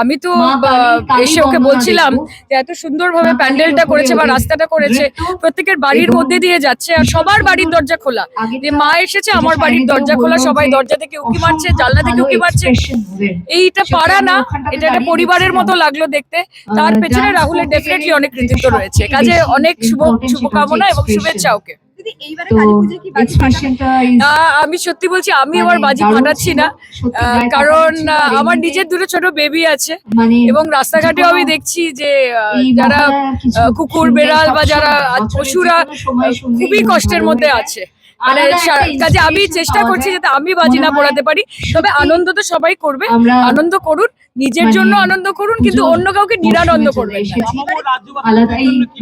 আমি তো এসে ওকে বলছিলাম যে এত সুন্দরভাবে কালীর প্যান্ডেলটা করেছে বা রাস্তাটা করেছে। প্রত্যেকের বাড়ির মধ্যে দিয়ে যাচ্ছে আর সবার বাড়ির দরজা খোলা। যে মা এসেছে আমার বাড়ির দরজা খোলা সবাই দরজা থেকে উকি মারছে জানলা থেকে উকি মারছে। এইটা পারা না এটা একটা পরিবারের মতো লাগল দেখতে। তার পেছনে রাহুলের ডেফিনেটলি অনেক কৃতিত্ব রয়েছে। কাজে অনেক শুভ শুভকামনা এবং। শুভেচ্ছা ওকে। আমি সত্যি বলছি আমি আমার মানে বাজি ফাটাচ্ছি না আহ, কারণ আমার নিজের দুটো ছোট বেবি আছে মানে এবং রাস্তাঘাটেও আমি দেখছি যে যারা কুকুর বেড়াল বা যারা পশুরা খুবই কষ্টের মধ্যে আছে। মানে কাজে আমি চেষ্টা করছি যাতে আমি বাজি না পড়াতে পারি তবে আনন্দ তো সবাই করবে। আনন্দ করুন নিজের মানে জন্য আনন্দ করুন কিন্তু অন্য কাউকে নিরানন্দ করবেন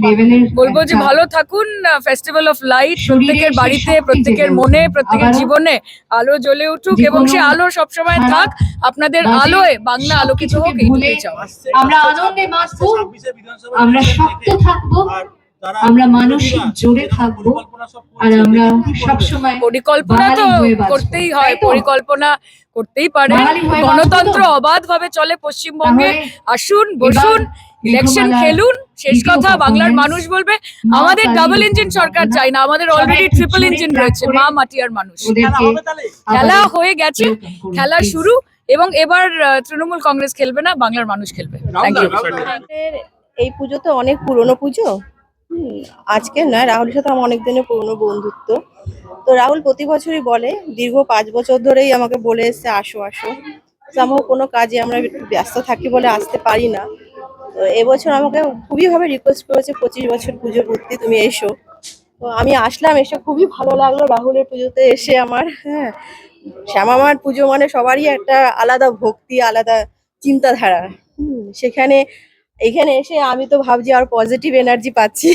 লেভেলের বলব যে ভালো থাকুন ফেস্টিভ্যাল অফ লাইট প্রত্যেকের বাড়িতে প্রত্যেকের মনে প্রত্যেকের জীবনে আলো জ্বলে উঠুক এবং সে আলো সবসময় থাক। আপনাদের আলোয় বাংলা আলোকিত হোক আমরা আনন্দে আমরা শক্ত থাকব। আমরা মানসিক জোরে থাকব আর আমরা সবসময় পরিকল্পনা তো। করতেই হয় পরিকল্পনা করতেই পারে? গণতন্ত্র অবাধ ভাবে চলে পশ্চিমবঙ্গে। আসুন বসুন ইলেকশন খেলুন শেষ কথা বাংলার মানুষ বলবে আমাদের ডাবল ইঞ্জিন সরকার। চাই না আমাদের অলরেডি ট্রিপল ইঞ্জিন রয়েছে মা মাটিয়ার মানুষ। খেলা হয়ে গেছে খেলা শুরু এবং এবার তৃণমূল কংগ্রেস খেলবে না বাংলার মানুষ খেলবে। থ্যাংক ইউ আমাদের এই পুজো তো অনেক পুরনো পুজো। আজকে নয় রাহুলের সাথে আমার অনেক দিনের পুরনো বন্ধুত্ব। তো রাহুল প্রতি বছরই বলে দীর্ঘ পাঁচ বছর ধরেই আমাকে বলে এসছে আসো আসো। আমার কোনো কাজে আমরা ব্যস্ত থাকি বলে আসতে পারি না। তো এবছর আমাকে খুবই ভাবে রিকোয়েস্ট করেছে পঁচিশ বছর পুজো করতে তুমি এসো। তো আমি আসলাম এসে খুবই ভালো লাগল রাহুলের পুজোতে এসে আমার হ্যাঁ। শ্যামামার পুজো মানে সবারই একটা আলাদা ভক্তি আলাদা চিন্তাধারা। হুম, সেখানে এখানে এসে আমি তো ভাবছি আর পজিটিভ এনার্জি পাচ্ছি।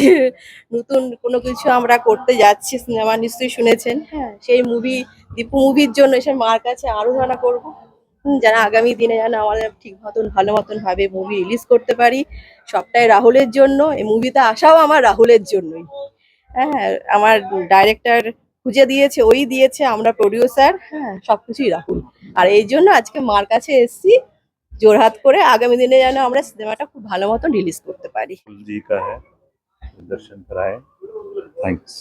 নতুন কোনো কিছু আমরা করতে যাচ্ছি সিনেমা নিশ্চয়ই শুনেছেন। হ্যাঁ। সেই মুভি দীপু মুভির জন্য এসে মার কাছে আলোচনা করব। যেন আগামী দিনে যেন আমাদের ঠিক মতন ভালো মতন ভাবে মুভি রিলিজ করতে পারি। সবটাই রাহুলের জন্য। এই মুভিতে আসাও আমার রাহুলের জন্যই। হ্যাঁ আমার ডাইরেক্টর খুঁজে দিয়েছে ওই দিয়েছে আমরা প্রডিউসার হ্যাঁ। সবকিছুই রাহুল। আর এই জন্য আজকে মার কাছে এসেছি। জোরহাত করে আগামী দিনে যেন আমরা সিনেমাটা খুব ভালো মতন রিলিজ করতে পারি राहुल जी का है दर्शन कराए थैंक्स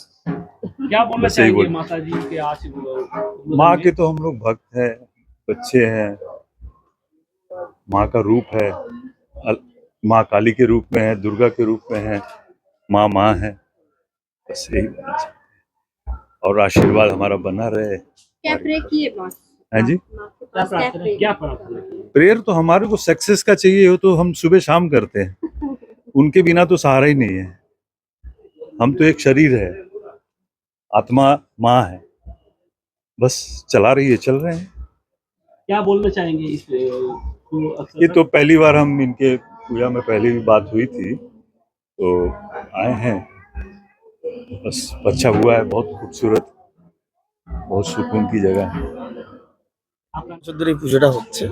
क्या बोलना बस यही चाहेंगे बोल- माता जी के आशीर्वाद माँ के तो हम लोग भक्त हैं बच्चे हैं माँ का रूप है अल- माँ काली के रूप में है दुर्गा के रूप में है माँ माँ है बस यही बोलना चाहते हैं। और आशीर्वाद हमारा बना रहे क्या प्रे किए बॉस हैं जी। क्या? प्रेयर तो हमारे को सक्सेस का चाहिए हो तो हम सुबह शाम करते हैं। उनके बिना तो सहारा ही नहीं है। हम तो एक शरीर है। आत्मा माँ है। बस चला रही है चल रहे हैं। क्या बोलना चाहेंगे इस को ये तो पहली बार हम इनके पूजा में पहली भी बात हुई थी। तो आए हैं। बस अच्छा हुआ है बहुत खूबसूरत बहुत सुकून की जगह है। বছর ধরে এই পুজোটা হচ্ছে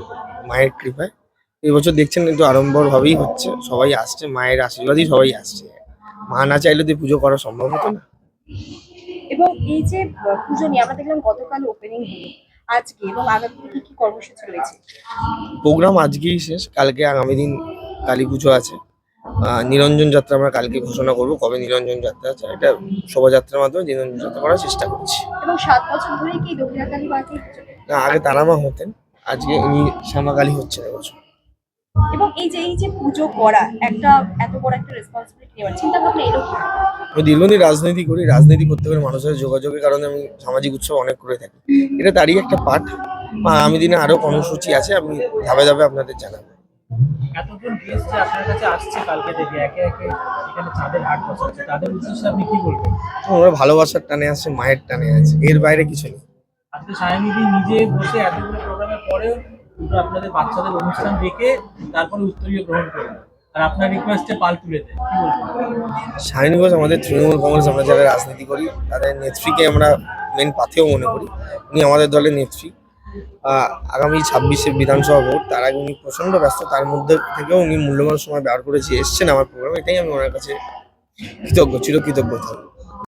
মায়ের কৃপায়। এই বছর দেখছেন কিন্তু আড়ম্বর ভাবেই হচ্ছে সবাই আসছে মায়ের আশীর্বাদই সবাই আসছে। মা না চাইলে তো পুজো করা সম্ভব হতো না। এবং এই যে পুজো নিয়ে আমরা দেখলাম গতকাল ওপেনিং হলো আজকে এবং আগামী দিনে কি কর্মসূচি রয়েছে? প্রোগ্রাম আজকেই শেষ কালকে আগামী দিন কালী পুজো আছে। নিরঞ্জন যাত্রা আমরা কালকে ঘোষণা করব কবে নিরঞ্জন যাত্রা আছে এটা শোভাযাত্রার মাধ্যমে নিরঞ্জন যাত্রা করার চেষ্টা করছি। এবং সাত বছর ধরে কি দক্ষিণাকালী মাকে না আগে তারামা হতেন আজকে উনি শ্যামাকালী হচ্ছেন এবছর। এবং এই যে এই যে পুজো করা একটা এত বড় একটা রেসপন্সিবিলিটি নেওয়ার চিন্তা ভাবনা? আমি দীর্ঘদিন রাজনীতি করি রাজনীতি করতে গেলে মানুষের যোগাযোগের কারণে আমি সামাজিক উৎসব অনেক করে থাকি। এটা তারই একটা পাঠ। বা আগামী দিনে আরও কর্মসূচি আছে আমি ধাপে ধাপে আপনাদের জানাব। এতজন গেস্ট যে আপনার কাছে আসছে কালকে থেকে একে একে এখানে চাঁদের হাট বসাচ্ছে তাদের উদ্দেশ্যে আপনি কি বলবেন? ওরা ভালোবাসার টানে আছে মায়ের টানে আছে এর বাইরে কিছু নেই। আজকে সায়নিধি নিজে বসে এতগুলো প্রোগ্রামের পরেও দুটো আপনাদের বাচ্চাদের অনুষ্ঠান দেখে তারপরে উত্তরীয় গ্রহণ করলেন আর আপনার রিকোয়েস্টে পাল তুলে দেয় কি ঘোষ আমাদের তৃণমূল কংগ্রেস আমরা যারা রাজনীতি করি তাদের নেত্রীকে আমরা মেন পাথেও মনে করি। উনি আমাদের দলের নেত্রী। আহ, আগামী ছাব্বিশে বিধানসভা ভোট তার আগে উনি প্রচণ্ড ব্যস্ত তার মধ্যে থেকেও উনি মূল্যবান সময় ব্যবহার করেছে এসছেন আমার প্রোগ্রামে এটাই আমি ওনার কাছে কৃতজ্ঞ চিরকৃতজ্ঞ থাকব